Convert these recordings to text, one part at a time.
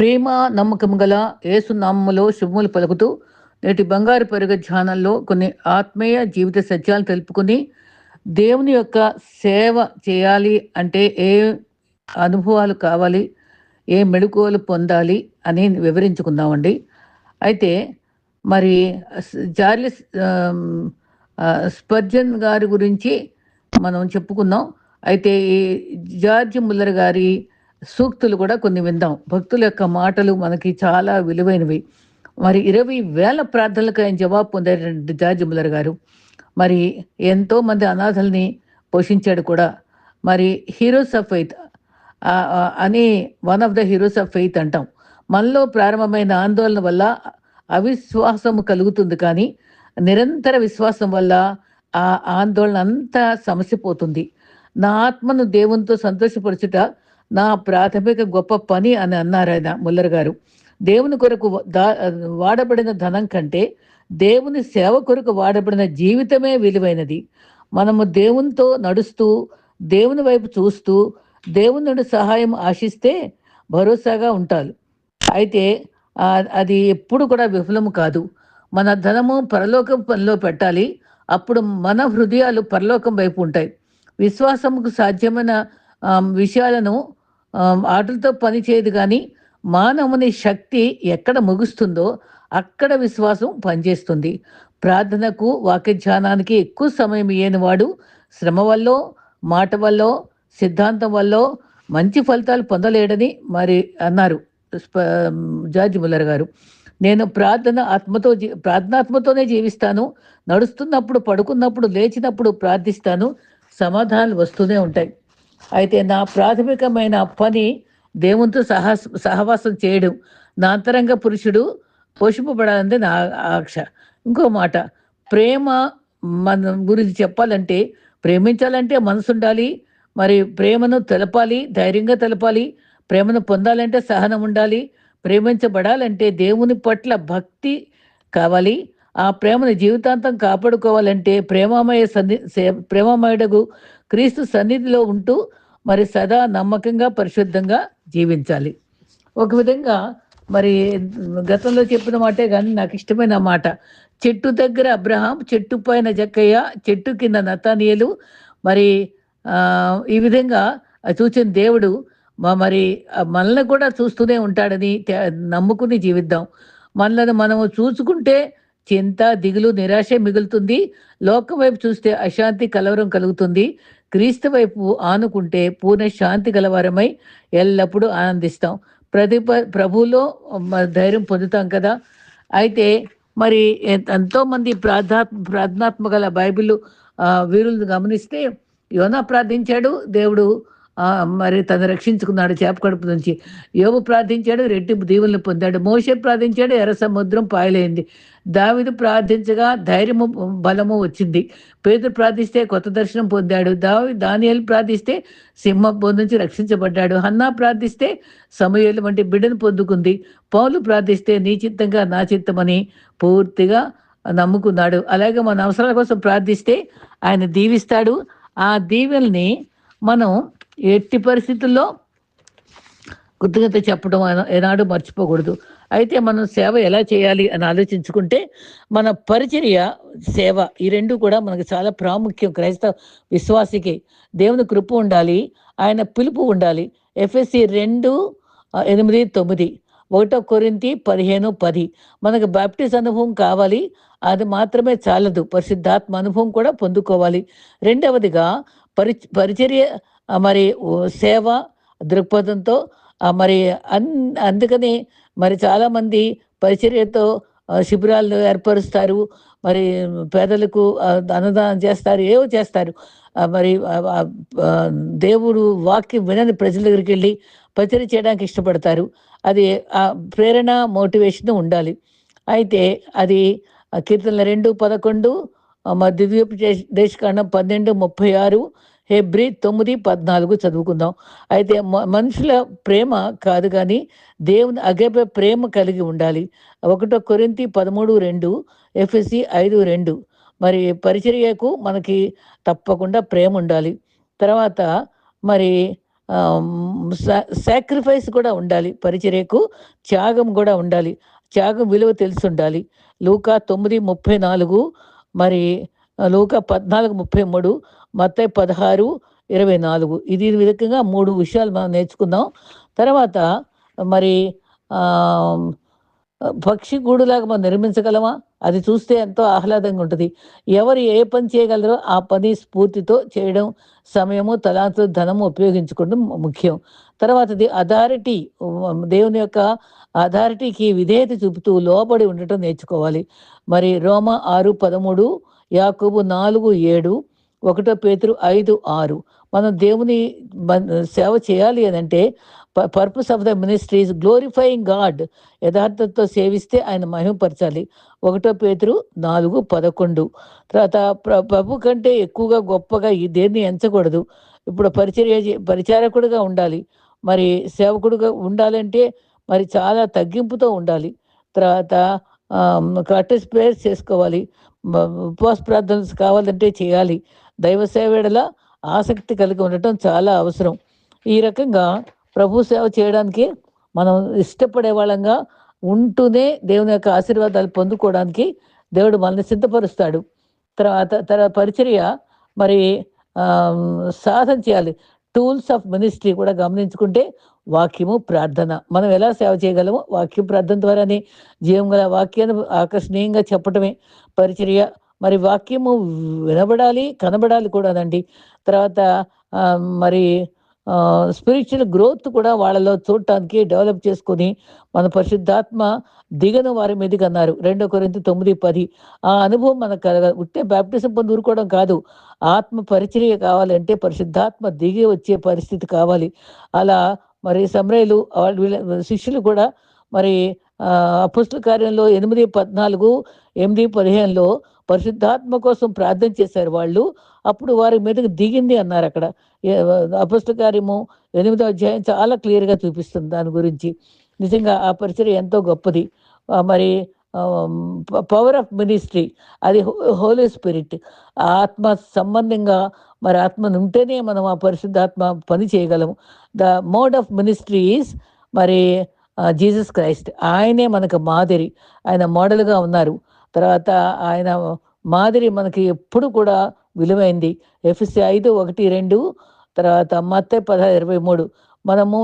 ప్రేమ నమ్మకం గల ఏసునామములో శుభములు పలుకుతూ నేటి బంగారు పరుగ ధ్యానంలో కొన్ని ఆత్మీయ జీవిత సత్యాలు తెలుపుకుని దేవుని యొక్క సేవ చేయాలి అంటే ఏ అనుభవాలు కావాలి ఏ మెడుకోలు పొందాలి అని వివరించుకుందామండి. అయితే మరి స్- స్పర్జన్ గారి గురించి మనం చెప్పుకున్నాం అయితే ఈ జార్జ్ ముల్లర్ గారి సూక్తులు కూడా కొన్ని విందాం. భక్తుల యొక్క మాటలు మనకి చాలా విలువైనవి. మరి ఇరవై వేల ప్రార్థనలకు ఆయన జవాబు పొందారు జార్జ్ ముల్లర్ గారు. మరి ఎంతో మంది అనాథల్ని పోషించాడు కూడా. మరి హీరోస్ ఆఫ్ ఫెయిత్ అని one of the heroes of faith అంటాం. మనలో ప్రారంభమైన ఆందోళన వల్ల అవిశ్వాసం కలుగుతుంది కానీ నిరంతర విశ్వాసం వల్ల ఆ ఆందోళన అంతా సమసిపోతుంది. నా ఆత్మను దేవునితో సంతోషపరచుట నా ప్రాథమిక గొప్ప పని అని అన్నారు ఆయన ముల్లర్ గారు. దేవుని కొరకు దా- వాడబడిన ధనం కంటే దేవుని సేవ కొరకు వాడబడిన జీవితమే విలువైనది. మనము దేవునితో నడుస్తూ దేవుని వైపు చూస్తూ దేవుని నుండి సహాయం ఆశిస్తే భరోసాగా ఉంటారు. అయితే అది ఎప్పుడు కూడా విఫలము కాదు. మన ధనము పరలోకం పనిలో పెట్టాలి. అప్పుడు మన హృదయాలు పరలోకం వైపు ఉంటాయి. విశ్వాసముకు సాధ్యమైన విషయాలను ఆటలతో పని చేయదు కానీ మానవుని శక్తి ఎక్కడ ముగుస్తుందో అక్కడ విశ్వాసం పనిచేస్తుంది. ప్రార్థనకు వాక్య ధ్యానానికి ఎక్కువ సమయం ఇయ్యని వాడు శ్రమ వల్ల మాట వల్ల సిద్ధాంతం వల్ల మంచి ఫలితాలు పొందలేడని మరి అన్నారు జార్జ్ ముల్లర్ గారు. నేను ప్రార్థన ఆత్మతో జీ- ప్రార్థనాత్మతోనే జీవిస్తాను నడుస్తున్నప్పుడు పడుకున్నప్పుడు లేచినప్పుడు ప్రార్థిస్తాను సమాధానాలు వస్తూనే ఉంటాయి. అయితే నా ప్రాథమికమైన పని దేవునితో సహా సహవాసం చేయడం. నా అంతరంగ పురుషుడు పోషింపబడాలంటే నా ఆక్ష ఇంకో మాట ప్రేమ మన గురించి చెప్పాలంటే ప్రేమించాలంటే మనసు ఉండాలి మరి ప్రేమను తెలపాలి ధైర్యంగా తెలపాలి ప్రేమను పొందాలంటే సహనం ఉండాలి ప్రేమించబడాలంటే దేవుని పట్ల భక్తి కావాలి ఆ ప్రేమను జీవితాంతం కాపాడుకోవాలంటే ప్రేమమయ సన్ని సే- ప్రేమమయుడగు క్రీస్తు సన్నిధిలో ఉంటూ మరి సదా నమ్మకంగా పరిశుద్ధంగా జీవించాలి. ఒక విధంగా మరి గతంలో చెప్పిన మాటే కానీ నాకు ఇష్టమైన మాట. చెట్టు దగ్గర అబ్రహాం చెట్టు పైన జక్కయ్య చెట్టు కింద నతానియలు. మరి ఈ విధంగా చూసిన దేవుడు మరి మనల్ని కూడా చూస్తూనే ఉంటాడని నమ్ముకుని జీవిద్దాం. మనల్ని మనము చూసుకుంటే చింత దిగులు నిరాశ మిగులుతుంది. లోకం వైపు చూస్తే అశాంతి కలవరం కలుగుతుంది. క్రీస్తు వైపు ఆనుకుంటే పూర్ణ శాంతి గలవారమై ఎల్లప్పుడూ ఆనందిస్తాం. ప్రతి ప్రభువులో మ- ధైర్యం పొందుతాం కదా. అయితే మరి ఎంతోమంది ఎంతో మంది ప్రార్థా ప్రార్థనాత్మక బైబిల్ వీరులు వీరులను గమనిస్తే యోనా ప్రార్థించాడు దేవుడు మరి తను రక్షించుకున్నాడు చేప కడుపు నుంచి. యోగు ప్రార్థించాడు రెట్టింపు దీవులను పొందాడు. మోషే ప్రార్థించాడు ఎర్ర సముద్రం పాయలైంది. దావిదు ప్రార్థించగా ధైర్యము బలము వచ్చింది. పేదరు ప్రార్థిస్తే కొత్త దర్శనం పొందాడు. దావి దానియాలు ప్రార్థిస్తే సింహం నుంచి రక్షించబడ్డాడు. హన్నా ప్రార్థిస్తే సమయాలు వంటి బిడ్డను పొందుకుంది. పౌలు ప్రార్థిస్తే నీ చిత్తంగా నా చిత్తమని పూర్తిగా నమ్ముకున్నాడు. అలాగే మన అవసరాల కోసం ప్రార్థిస్తే ఆయన దీవిస్తాడు. ఆ దీవెల్ని మనం ఎట్టి పరిస్థితుల్లో కృతజ్ఞత చెప్పడం ఏనాడు మర్చిపోకూడదు. అయితే మనం సేవ ఎలా చేయాలి అని ఆలోచించుకుంటే మన పరిచర్య సేవ ఈ రెండు కూడా మనకు చాలా ప్రాముఖ్యం. క్రైస్తవ విశ్వాసికి దేవుని కృప ఉండాలి ఆయన పిలుపు ఉండాలి. ఎఫ్ఎస్సి రెండు ఎనిమిది తొమ్మిది. ఒకటో కొరింతి పదిహేను పది. మనకు బాప్టిస్ అనుభవం కావాలి అది మాత్రమే చాలదు. పరిశుద్ధాత్మ అనుభవం కూడా పొందుకోవాలి. రెండవదిగా పరి పరిచర్య మరి సేవ దృక్పథంతో మరి అన్ అందుకని మరి చాలామంది పరిచర్యతో శిబిరాలను శిబిరాలు ఏర్పరుస్తారు. మరి పేదలకు అన్నదానం చేస్తారు ఏవో చేస్తారు. మరి దేవుడు వాక్యం వినని ప్రజల దగ్గరికి వెళ్ళి పరిచర్య చేయడానికి ఇష్టపడతారు. అది ఆ ప్రేరణ మోటివేషన్ ఉండాలి. అయితే అది ఆ, కీర్తనల రెండు పదకొండు ఆ, మా దివ్య దేశకాండం పన్నెండు ముప్పై ఆరు హెబ్రి తొమ్మిది పద్నాలుగు చదువుకుందాం. అయితే మ- మనుషుల ప్రేమ కాదు కానీ దేవుని అగప ప్రేమ కలిగి ఉండాలి. ఒకటో కొరింతి పదమూడు రెండు ఎఫ్ఎస్సి ఐదు రెండు. మరి పరిచర్యకు మనకి తప్పకుండా ప్రేమ ఉండాలి. తర్వాత మరి సాక్రిఫైస్ కూడా ఉండాలి. పరిచర్యకు త్యాగం కూడా ఉండాలి. త్యాగం విలువ తెలిసి ఉండాలి. లూకా తొమ్మిది ముప్పై నాలుగు మరి లూకా పద్నాలుగు ముప్పై మూడు మత్తయి పదహారు ఇరవై నాలుగు. ఇది విధంగా మూడు విషయాలు మనం నేర్చుకుందాం. తర్వాత మరి పక్షి గూడులాగా మనం నిర్మించగలమా? అది చూస్తే ఎంతో ఆహ్లాదంగా ఉంటుంది. ఎవరు ఏ పని చేయగలరో ఆ పని స్ఫూర్తితో చేయడం సమయము తలాంతులు ధనము ఉపయోగించుకోవడం ముఖ్యం. తర్వాతది అథారిటీ. దేవుని యొక్క అథారిటీకి విధేయత చూపుతూ లోబడి ఉండటం నేర్చుకోవాలి. మరి రోమ ఆరు పదమూడు యాకూబు నాలుగు ఏడు ఒకటో పేతురు ఐదు ఆరు. మనం దేవుని సేవ చేయాలి అని అంటే purpose of the ministries glorifying God యథార్థంతో సేవిస్తే ఆయన మహిమపరచాలి. ఒకటో పేతురు నాలుగు పదకొండు. తర్వాత ప్రభు కంటే ఎక్కువగా గొప్పగా ఈ దేన్ని ఎంచకూడదు. ఇప్పుడు పరిచర్య పరిచారకుడుగా ఉండాలి. మరి సేవకుడుగా ఉండాలంటే మరి చాలా తగ్గింపుతో ఉండాలి. తర్వాత కట్టెస్ ప్రేయర్స్ చేసుకోవాలి. ఉపవాస ప్రార్థనలు కావాలంటే చేయాలి. దైవ సేవేడల ఆసక్తి కలిగి ఉండటం చాలా అవసరం. ఈ రకంగా ప్రభు సేవ చేయడానికి మనం ఇష్టపడే వాళ్ళంగా ఉంటూనే దేవుని యొక్క ఆశీర్వాదాలు పొందుకోవడానికి దేవుడు మనల్ని సిద్ధపరుస్తాడు. తర్వాత తర్వాత పరిచర్య మరి సాధన చేయాలి. టూల్స్ ఆఫ్ మినిస్ట్రీ కూడా గమనించుకుంటే వాక్యము ప్రార్థన. మనం ఎలా సేవ చేయగలము వాక్యం ప్రార్థన ద్వారానే జీవం గల వాక్యాన్ని ఆకర్షణీయంగా చెప్పటమే పరిచర్య. మరి వాక్యము వినబడాలి కనబడాలి కూడానండి. తర్వాత మరి స్పిరిచువల్ గ్రోత్ కూడా వాళ్ళలో చూడటానికి డెవలప్ చేసుకొని మన పరిశుద్ధాత్మ దిగను వారి మీదకి అన్నారు. రెండో కొరింత తొమ్మిది పది. ఆ అనుభవం మనకు కలగ ఉట్టే బ్యాప్టిజం పొంది ఊరుకోవడం కాదు. ఆత్మ పరిచర్య కావాలంటే పరిశుద్ధాత్మ దిగి వచ్చే పరిస్థితి కావాలి. అలా మరి సమరయులు శిష్యులు కూడా మరి అపుష్ట కార్యంలో ఎనిమిది పద్నాలుగు ఎనిమిది పదిహేనులో పరిశుద్ధాత్మ కోసం ప్రార్థన చేశారు వాళ్ళు. అప్పుడు వారి మీదకి దిగింది అన్నారు అక్కడ. అపుష్ట కార్యము ఎనిమిదో అధ్యాయం చాలా క్లియర్గా చూపిస్తుంది దాని గురించి. నిజంగా ఆ పరిచయం ఎంతో గొప్పది. మరి పవర్ ఆఫ్ మినిస్ట్రీ అది హోలీ స్పిరిట్ ఆత్మ సంబంధంగా మరి ఆత్మను ఉంటేనే మనం ఆ పరిశుద్ధాత్మ పని చేయగలము. The mode of ministry is మరి జీసస్ క్రైస్ట్. ఆయనే మనకు మాదిరి. ఆయన మోడల్గా ఉన్నారు. తర్వాత ఆయన మాదిరి మనకి ఎప్పుడు కూడా విలువైంది. ఎఫ్సి ఐదు ఒకటి రెండు తర్వాత మత్తే పదహారు ఇరవై మూడు. మనము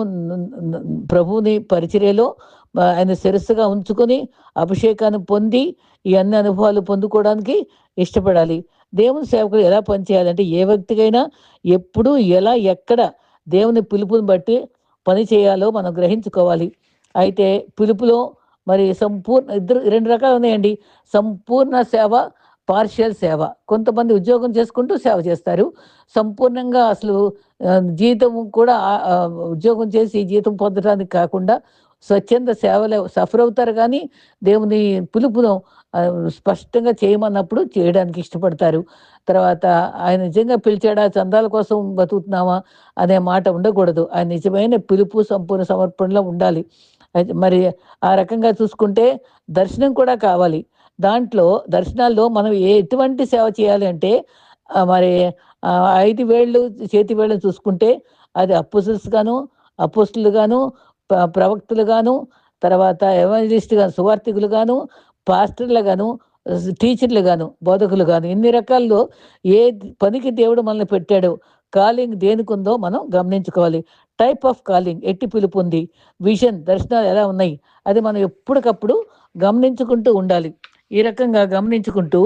ప్రభువుని పరిచర్యలో ఆయన శిరస్సుగా ఉంచుకొని అభిషేకాన్ని పొంది ఈ అన్ని అనుభవాలు పొందుకోవడానికి ఇష్టపడాలి. దేవుని సేవకులు ఎలా పనిచేయాలంటే ఏ వ్యక్తికైనా ఎప్పుడు ఎలా ఎక్కడ దేవుని పిలుపుని బట్టి పని చేయాలో మనం గ్రహించుకోవాలి. అయితే పిలుపులో మరి సంపూర్ణ ఇద్దరు రెండు రకాలు ఉన్నాయండి. సంపూర్ణ సేవ పార్షియల్ సేవ. కొంతమంది ఉద్యోగం చేసుకుంటూ సేవ చేస్తారు. సంపూర్ణంగా అసలు జీతం కూడా ఉద్యోగం చేసి జీతం పొందడానికి కాకుండా స్వచ్ఛంద సేవలు సఫర్ అవుతారు కానీ దేవుని పిలుపును స్పష్టంగా చేయమన్నప్పుడు చేయడానికి ఇష్టపడతారు. తర్వాత ఆయన నిజంగా పిలిచాడా చందాల కోసం బతుకుతున్నామా అనే మాట ఉండకూడదు. ఆయన నిజమైన పిలుపు సంపూర్ణ సమర్పణలో ఉండాలి. మరి ఆ రకంగా చూసుకుంటే దర్శనం కూడా కావాలి. దాంట్లో దర్శనాల్లో మనం ఎటువంటి సేవ చేయాలి అంటే మరి ఐదు వేళ్ళు చేతి వేళ్ళు చూసుకుంటే అది అప్పుసల్స్ గాను అపోస్టులు గాను ప్రవక్తులు గాను తర్వాత ఎవాంజలిస్ట్ గాను సువార్థికులు గాను పాస్టర్లు గాను టీచర్లు గాను బోధకులు గాను ఇన్ని రకాల్లో ఏ పనికి దేవుడు మనల్ని పెట్టాడు? కాలింగ్ దేనికి ఉందో మనం గమనించుకోవాలి. టైప్ ఆఫ్ కాలింగ్ ఎట్టి పిలుపు ఉంది. విజన్ దర్శనాలు ఎలా ఉన్నాయి? అది మనం ఎప్పటికప్పుడు గమనించుకుంటూ ఉండాలి. ఈ రకంగా గమనించుకుంటూ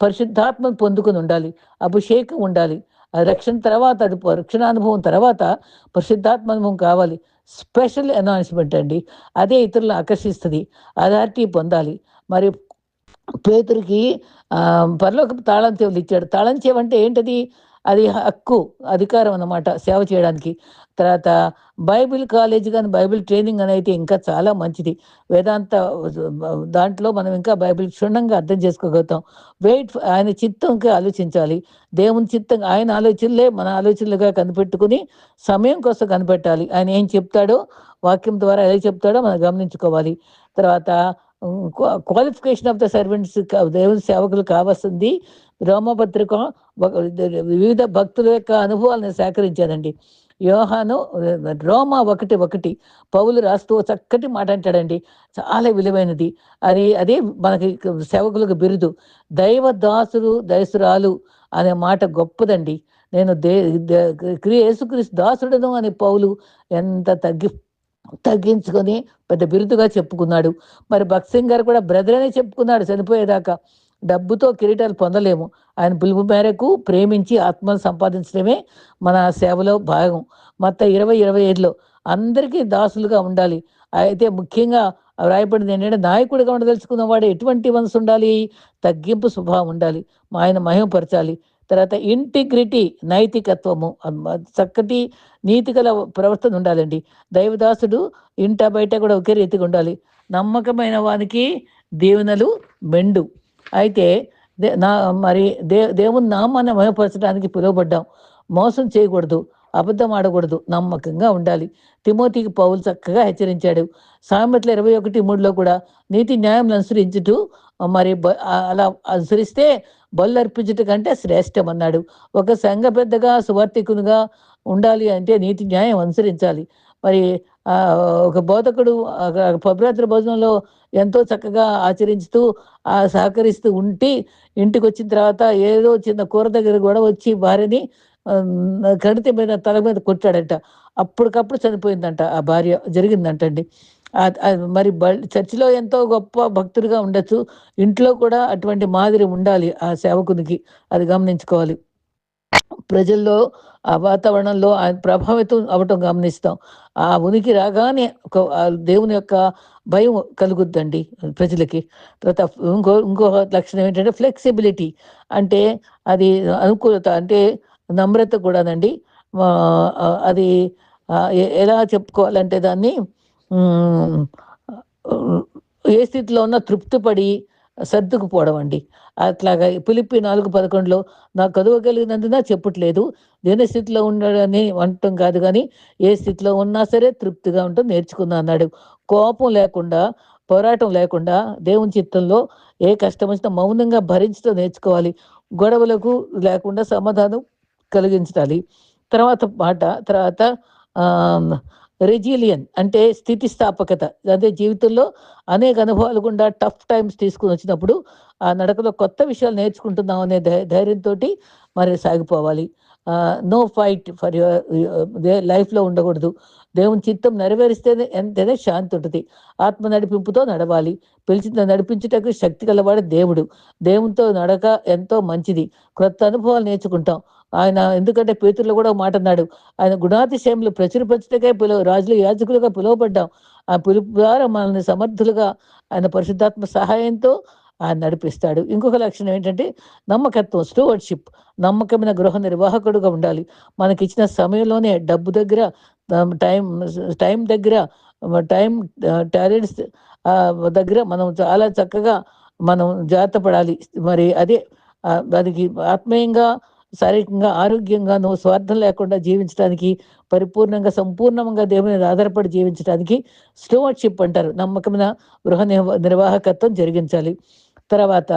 పరిశుద్ధాత్మను పొందుకుని ఉండాలి. అభిషేకం ఉండాలి. రక్షణ తర్వాత అది రక్షణ అనుభవం తర్వాత పరిశుద్ధాత్మ అనుభవం కావాలి. స్పెషల్ అనౌన్స్మెంట్ అండి. అదే ఇతరులను ఆకర్షిస్తుంది. అథారిటీ పొందాలి. మరి పేతురికి పర్లోక తాళం చెవులు ఇచ్చాడు తాళం చెవంటే ఏంటది? అది హక్కు అధికారం అన్నమాట సేవ చేయడానికి. తర్వాత బైబిల్ కాలేజ్ కానీ బైబిల్ ట్రైనింగ్ అని అయితే ఇంకా చాలా మంచిది. వేదాంత దాంట్లో మనం ఇంకా బైబిల్ క్షుణ్ణంగా అర్థం చేసుకోగలుగుతాం. వెయిట్ ఆయన చిత్తంకి ఆలోచించాలి. దేవుని చిత్తం ఆయన ఆలోచనలే మన ఆలోచనలుగా కనిపెట్టుకుని సమయం కోసం కనిపెట్టాలి. ఆయన ఏం చెప్తాడో వాక్యం ద్వారా ఎలా చెప్తాడో మనం గమనించుకోవాలి. తర్వాత క్వాలిఫికేషన్ ఆఫ్ ద సర్వెంట్స్ దేవుని సేవకులు కావాల్సింది రోమపత్రిక వివిధ భక్తుల యొక్క అనుభవాలను సేకరించారండి యోహాను రోమా ఒకటి ఒకటి పౌలు రాస్తూ చక్కటి మాట అంటాడండి. చాలా విలువైనది. అది అదే మనకి సేవకులకు బిరుదు. దైవ దాసుడు దయసురాలు అనే మాట గొప్పదండి. నేను దే యేసుక్రీస్తు దాసుడను అని పౌలు ఎంత తగ్గి తగ్గించుకొని పెద్ద బిరుదుగా చెప్పుకున్నాడు. మరి భక్సింగ్ గారు కూడా బ్రదర్ అనే చెప్పుకున్నాడు చనిపోయేదాకా. డబ్బుతో కిరీటాలు పొందలేము. ఆయన పిలుపు మేరకు ప్రేమించి ఆత్మను సంపాదించడమే మన సేవలో భాగం. మొత్తం ఇరవై ఇరవై ఐదులో అందరికీ దాసులుగా ఉండాలి. అయితే ముఖ్యంగా రాయబడింది ఏంటంటే నాయకుడిగా ఉండదలుచుకున్న వాడు ఎటువంటి మనసు ఉండాలి? తగ్గింపు స్వభావం ఉండాలి. మా ఆయన మహిమపరచాలి. తర్వాత ఇంటిగ్రిటీ నైతికత్వము చక్కటి నీతి గల ప్రవర్తన ఉండాలండి. దైవదాసుడు ఇంట బయట కూడా ఒకే రీతిగా ఉండాలి. నమ్మకమైన వానికి దీవెనలు మెండు. అయితే నా మరి దే దేవుని నామాన్ని మయపరచడానికి పిలువబడ్డాం. మోసం చేయకూడదు అబద్ధం ఆడకూడదు నమ్మకంగా ఉండాలి. తిమోతికి పౌలు చక్కగా హెచ్చరించాడు. సామెతల ఇరవై ఒకటి మూడులో కూడా నీతి న్యాయం అనుసరించుటూ మరి అలా అనుసరిస్తే బల్లర్పించుట కంటే శ్రేష్టం అన్నాడు ఒక సంఘ పెద్దగా సువార్థికునిగా ఉండాలి అంటే నీతి న్యాయం అనుసరించాలి. మరి ఒక బోధకుడు పబ్రాత్రి భోజనంలో ఎంతో చక్కగా ఆచరిస్తూ ఆ సహకరిస్తూ ఉంటే ఇంటికి వచ్చిన తర్వాత ఏదో చిన్న కూర దగ్గర కూడా వచ్చి భార్యని కడితే మీద తల మీద కొట్టాడంట. అప్పటికప్పుడు చనిపోయిందంట ఆ భార్య జరిగిందంటండి. మరి చర్చిలో ఎంతో గొప్ప భక్తుడిగా ఉండొచ్చు. ఇంట్లో కూడా అటువంటి మాదిరి ఉండాలి ఆ సేవకునికి అది గమనించుకోవాలి. ప్రజల్లో ఆ వాతావరణంలో ఆయన ప్రభావితం అవటం గమనిస్తాం. ఆ ఉనికి రాగానే ఒక దేవుని యొక్క భయం కలుగుద్దండి ప్రజలకి. తర్వాత ఇంకో ఇంకో లక్షణం ఏంటంటే ఫ్లెక్సిబిలిటీ అంటే అది అనుకూలత అంటే నమ్రత కూడానండి. అది ఎలా చెప్పుకోవాలంటే దాన్ని ఏ స్థితిలో ఉన్నా తృప్తిపడి సర్దుకుపోవడం అండి అట్లాగా పిలిపి నాలుగు పదకొండులో నాకు చదవగలిగినందున చెప్పట్లేదు. దేని స్థితిలో ఉండడని అంటాం కాదు కానీ ఏ స్థితిలో ఉన్నా సరే తృప్తిగా ఉంటాం నేర్చుకుందా అన్నాడు. కోపం లేకుండా పోరాటం లేకుండా దేవుని చిత్తంలో ఏ కష్టం వచ్చినా మౌనంగా భరించడం నేర్చుకోవాలి. గొడవలకు లేకుండా సమాధానం కలిగించాలి. తర్వాత మాట తర్వాత రెజిలియన్ అంటే స్థితిస్థాపకత. అదే జీవితంలో అనేక అనుభవాలు గుండా టఫ్ టైమ్స్ తీసుకుని వచ్చినప్పుడు ఆ నడకలో కొత్త విషయాలు నేర్చుకుంటున్నాం అనే ధైర్యంతో మరి సాగిపోవాలి. నో ఫైట్ ఫర్ యువర్ లైఫ్లో ఉండకూడదు. దేవుని చిత్తం నెరవేరిస్తేనే ఎంతైనా శాంతి ఉంటుంది. ఆత్మ నడిపింపుతో నడవాలి. పిలిచిన నడిపించుటకు శక్తి కలవాడు దేవుడు. దేవునితో నడక ఎంతో మంచిది. క్రొత్త అనుభవాలు నేర్చుకుంటాం. ఆయన ఎందుకంటే పేతుల్లో కూడా మాట అన్నాడు. ఆయన గుణాతిశయంలో ప్రచురపరచుటకే పిలువ రాజులు యాజకులుగా పిలువబడ్డాం. ఆ పిలుపు ద్వారా మనల్ని సమర్థులుగా ఆయన పరిశుద్ధాత్మ సహాయంతో ఆయన నడిపిస్తాడు. ఇంకొక లక్షణం ఏంటంటే నమ్మకత్వం స్టూవర్డ్షిప్ నమ్మకమైన గృహ నిర్వాహకుడుగా ఉండాలి. మనకి ఇచ్చిన సమయంలోనే డబ్బు దగ్గర టైం టైం దగ్గర టైం టాలెంట్స్ దగ్గర మనం చాలా చక్కగా మనం జాగ్రత్త పడాలి. మరి అదే దానికి ఆత్మీయంగా శారీరకంగా ఆరోగ్యంగా నువ్వు స్వార్థం లేకుండా జీవించడానికి పరిపూర్ణంగా సంపూర్ణంగా దేవుని మీద ఆధారపడి జీవించడానికి స్టోవర్షిప్ అంటారు. నమ్మకమైన గృహ నిర్వాహకత్వం జరిగించాలి. తర్వాత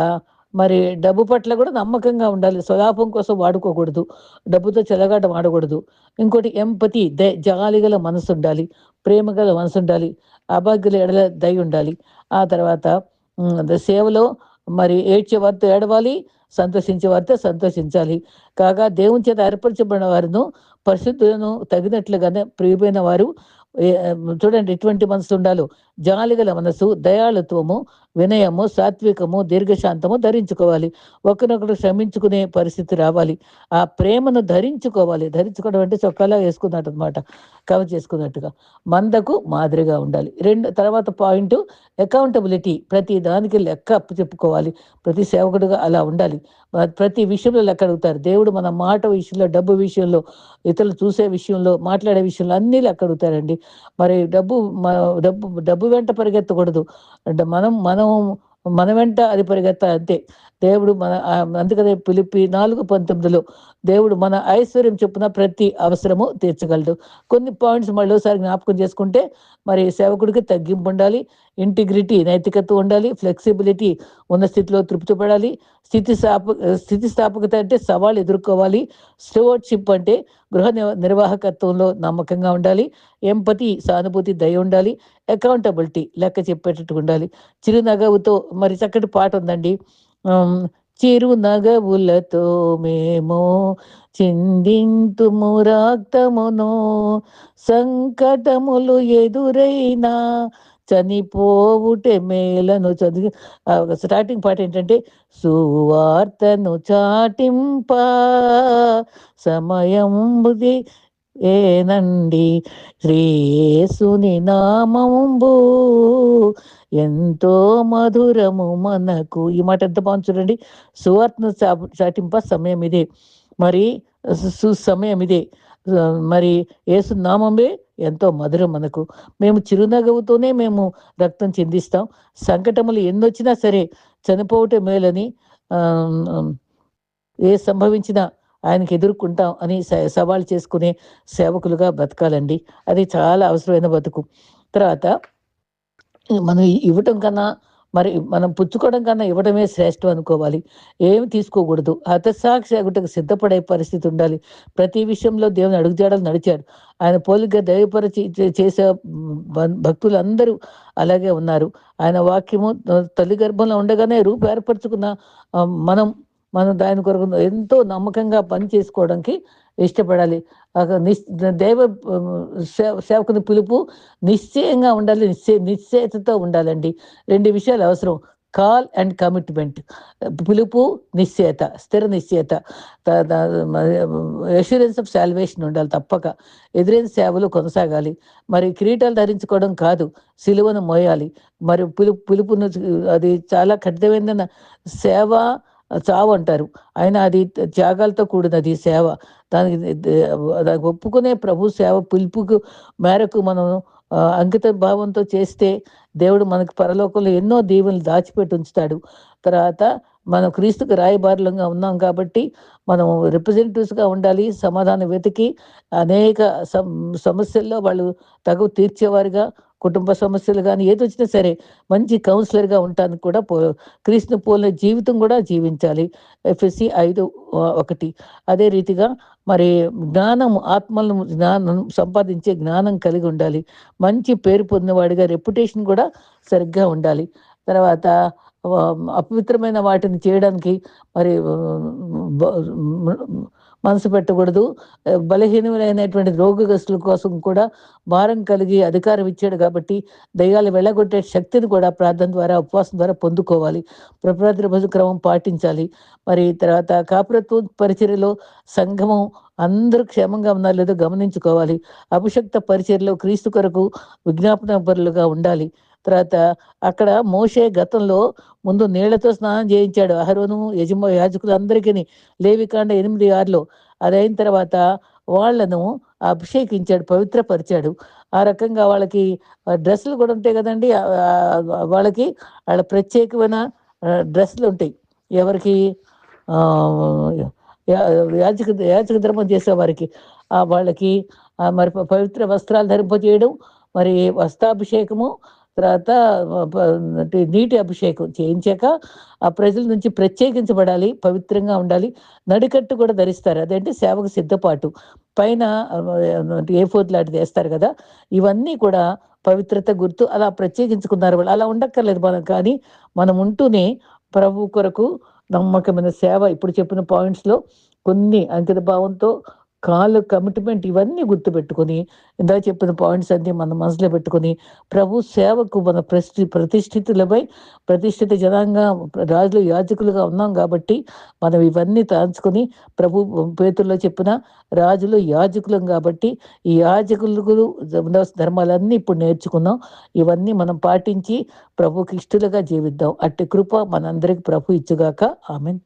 మరి డబ్బు పట్ల కూడా నమ్మకంగా ఉండాలి. స్వలాభం కోసం వాడుకోకూడదు. డబ్బుతో చెలగాట వాడకూడదు. ఇంకోటి ఎంపతి ద జాలిగల మనసు ఉండాలి ప్రేమ గల మనసు ఉండాలి అభాగ్యుల ఎడల దయ ఉండాలి ఆ తర్వాత సేవలో మరి ఏడ్చే వారితో ఏడవాలి. సంతోషించే వారితో సంతోషించాలి. కాగా దేవుని చేత ఏర్పరచబడిన వారిను పరిశుద్ధులను తగినట్లుగానే ప్రియమైన వారు చూడండి ఎటువంటి మనసు ఉండాలో. జాలిగల మనసు దయాళుత్వము వినయము సాత్వికము దీర్ఘశాంతము ధరించుకోవాలి. ఒకరినొకరు శ్రమించుకునే పరిస్థితి రావాలి. ఆ ప్రేమను ధరించుకోవాలి. ధరించుకోవడం అంటే చొక్కాలా వేసుకున్నట్టు అనమాట కవర్ చేసుకున్నట్టుగా. మందకు మాదిరిగా ఉండాలి. రెండు తర్వాత పాయింట్ అకౌంటబిలిటీ ప్రతి దానికి లెక్క అప్పు చెప్పుకోవాలి. ప్రతి సేవకుడుగా అలా ఉండాలి. ప్రతి విషయంలో లెక్క అడుగుతారు. దేవుడు మన మాట విషయంలో డబ్బు విషయంలో ఇతరులు చూసే విషయంలో మాట్లాడే విషయంలో అన్నీ లెక్క అడుగుతారండి. మరి డబ్బు డబ్బు డబ్బు వెంట పరిగెత్తకూడదు. మనం మనం మన వెంట అది పరిగెత్త అంతే. దేవుడు మన అందుకనే పిలిపి నాలుగు పంతొమ్మిదిలో దేవుడు మన ఐశ్వర్యం చొప్పున ప్రతి అవసరము తీర్చగలడు. కొన్ని పాయింట్స్ మళ్ళీ ఒకసారి జ్ఞాపకం చేసుకుంటే మరి సేవకుడికి తగ్గింపు ఉండాలి ఇంటిగ్రిటీ నైతికత ఉండాలి ఫ్లెక్సిబిలిటీ ఉన్న స్థితిలో తృప్తి పడాలి స్థితిస్థాప స్థితిస్థాపకత అంటే సవాళ్ళు ఎదుర్కోవాలి స్టోర్షిప్ అంటే గృహ నిర్వాహకత్వంలో నమ్మకంగా ఉండాలి ఎంపతి సానుభూతి దయ ఉండాలి అకౌంటబిలిటీ లెక్క చెప్పేటట్టు ఉండాలి. చిరునగవుతో మరి చక్కటి పాట ఉందండి. చిరునగవులతో మేము చిందింతు మురాక్తమును సంకటములు ఎదురైనా చనిపోవుటే మేలను చదివి స్టార్టింగ్ పాట ఏంటంటే సువార్తను చాటింప సమయం ఏనండి? శ్రీయేసుని నామంబు ఎంతో మధురము మనకు. ఈ మాట ఎంత బాగుంది చూడండి. సువార్తను చాటింప సమయం ఇదే. మరి సుసమయం ఇదే. మరి ఏసు నామమే ఎంతో మధురం మనకు. మేము చిరునగవుతోనే మేము రక్తం చెందిస్తాం. సంకటములు ఎన్నొచ్చినా సరే చనిపోవటం మేలని ఏ సంభవించినా ఆయనకి ఎదుర్కొంటాం అని సవాల్ చేసుకునే సేవకులుగా బతకాలండి. అది చాలా అవసరమైన బతుకు. తర్వాత మనం ఇవ్వటం కన్నా మరి మనం పుచ్చుకోవడం కన్నా ఇవ్వడమే శ్రేష్టం అనుకోవాలి. ఏమి తీసుకోకూడదు. హతసాక్షి అగుటకు సిద్ధపడే పరిస్థితి ఉండాలి. ప్రతి విషయంలో దేవుని అడుగుజాడలు నడిచాడు. ఆయన పోలిక దైవపరిచి చేసే భక్తులందరూ అలాగే ఉన్నారు. ఆయన వాక్యము తల్లి గర్భంలో ఉండగానే రూపు ఏర్పరచుకున్న మనం మనం దాని కొరకు ఎంతో నమ్మకంగా పని చేసుకోవడానికి ఇష్టపడాలి. దైవ సేవకుని పిలుపు నిశ్చయంగా ఉండాలి నిశ్చయ నిశ్చయతతో ఉండాలండి. రెండు విషయాలు అవసరం. Call and commitment. పిలుపు నిశ్చయత స్థిర నిశ్చయత. అష్యూరెన్స్ ఆఫ్ సాల్వేషన్ ఉండాలి తప్పక. ఎదురైన సేవలు కొనసాగాలి. మరి కిరీటాలు ధరించుకోవడం కాదు సిలువను మోయాలి. మరి పిలుపు పిలుపును అది చాలా కఠినమైన సేవ చావు అంటారు ఆయన అది త్యాగాలతో కూడినది సేవ. దానికి దానికి ఒప్పుకునే ప్రభు సేవ పిలుపుకు మేరకు మనం అంకిత భావంతో చేస్తే దేవుడు మనకు పరలోకంలో ఎన్నో దీవులు దాచిపెట్టి ఉంచుతాడు. తర్వాత మనం క్రీస్తుకు రాయబారులంగా ఉన్నాం కాబట్టి మనం రిప్రజెంటేటివ్స్గా ఉండాలి సమాధానం వెతికి అనేక సమస్యల్లో వాళ్ళు తగు తీర్చేవారుగా కుటుంబ సమస్యలు కానీ ఏది వచ్చినా సరే మంచి కౌన్సిలర్గా ఉంటాను కూడా పో క్రీస్తుని పోలిన జీవితం కూడా జీవించాలి. ఎఫ్ఎస్సి ఐదు ఒకటి. అదే రీతిగా మరి జ్ఞానం ఆత్మలను జ్ఞానం సంపాదించే జ్ఞానం కలిగి ఉండాలి. మంచి పేరు పొందినవాడిగా రెప్యుటేషన్ కూడా సరిగ్గా ఉండాలి. తర్వాత అపవిత్రమైన వాటిని చేయడానికి మరి మనసు పెట్టకూడదు. బలహీనమైనటువంటి రోగగ్రస్తుల కోసం కూడా భారం కలిగి అధికారం ఇచ్చాడు కాబట్టి దయ్యాలు వెళ్ళగొట్టే శక్తిని కూడా ప్రార్థన ద్వారా ఉపవాసం ద్వారా పొందుకోవాలి. ప్రప్రాద్ర భజ క్రమం పాటించాలి. మరి తర్వాత కాపురత్వ పరిచర్యలో సంఘమం అందరూ క్షేమంగా ఉన్నారు లేదో గమనించుకోవాలి. అభిషక్త పరిచర్లో క్రీస్తు కొరకు విజ్ఞాపన పరులుగా ఉండాలి. తర్వాత అక్కడ మోషే గతంలో ముందు నీళ్ళతో స్నానం చేయించాడు. అహరోను యజమ యాజకులు అందరికీ లేవికాండ ఎనిమిది ఆరులో అయిన తర్వాత వాళ్ళను అభిషేకించాడు పవిత్రపరిచాడు. ఆ రకంగా వాళ్ళకి డ్రెస్సులు కూడా ఉంటాయి కదండి. వాళ్ళకి వాళ్ళ ప్రత్యేకమైన డ్రెస్సులు ఉంటాయి. ఎవరికి యాచక యాచక ధర్మం చేసే వారికి. వాళ్ళకి మరి పవిత్ర వస్త్రాలు ధరింపజేయడం మరి వస్త్రాభిషేకము తర్వాత నీటి అభిషేకం చేయించాక ఆ ప్రజల నుంచి ప్రత్యేకించబడాలి పవిత్రంగా ఉండాలి. నడికట్టు కూడా ధరిస్తారు. అదేంటి సేవకు సిద్ధపాటు. పైన ఏ ఫోర్త్ లాంటిది వేస్తారు కదా. ఇవన్నీ కూడా పవిత్రత గుర్తు అలా ప్రత్యేకించుకున్నారు వాళ్ళు. అలా ఉండక్కర్లేదు మనం కానీ మనం ఉంటూనే ప్రభు కొరకు నమ్మకమైన సేవ. ఇప్పుడు చెప్పిన పాయింట్స్లో కొన్ని అంకిత భావంతో కాలు కమిట్మెంట్ ఇవన్నీ గుర్తుపెట్టుకొని ఇందా చెప్పిన పాయింట్స్ అన్నీ మన మనసులో పెట్టుకొని ప్రభు సేవకు మన ప్రతి ప్రతిష్ఠితులపై ప్రతిష్ఠిత జనంగా రాజులు యాజకులుగా ఉన్నాం కాబట్టి మనం ఇవన్నీ తాంచుకొని ప్రభు పేతుల్లో చెప్పిన రాజులు యాజకులం కాబట్టి ఈ యాజకులకు ధర్మాలన్నీ ఇప్పుడు నేర్చుకున్నాం. ఇవన్నీ మనం పాటించి ప్రభుకి ఇష్టలుగా జీవిద్దాం. అట్టి కృప మనందరికి ప్రభు ఇచ్చుగాక. ఆమెన్.